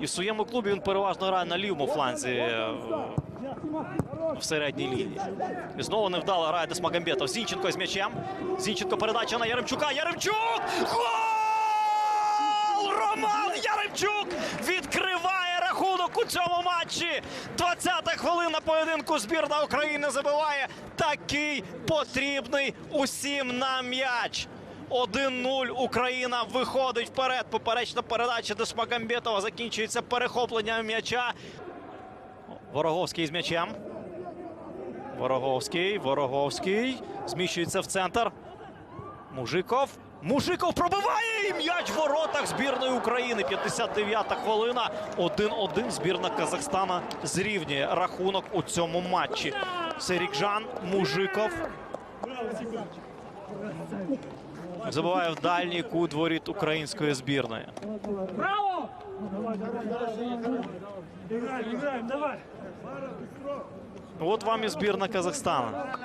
І в своєму клубі він переважно грає на лівому фланзі е, в середній лінії. І знову невдало грає Десмагамбетов. Зінченко з м'ячем. Зінченко передача на Яремчука. Яремчук! Гол! Роман Яремчук відкриває рахунок у цьому матчі. 20-та хвилина поєдинку збірна України забиває такий потрібний усім нам м'яч. 1-0 Україна виходить вперед. Поперечна передача Десмагамбетова закінчується перехопленням м'яча. Вороговський з м'ячем. Вороговський, Вороговський. Зміщується в центр. Мужиков. Мужиков пробиває і м'яч в воротах збірної України. 59-та хвилина. 1-1 збірна Казахстана зрівнює рахунок у цьому матчі. Серікжан, Мужиков. Забиває в дальній кут воріт української збірної. Браво! От вам і збірна Казахстана.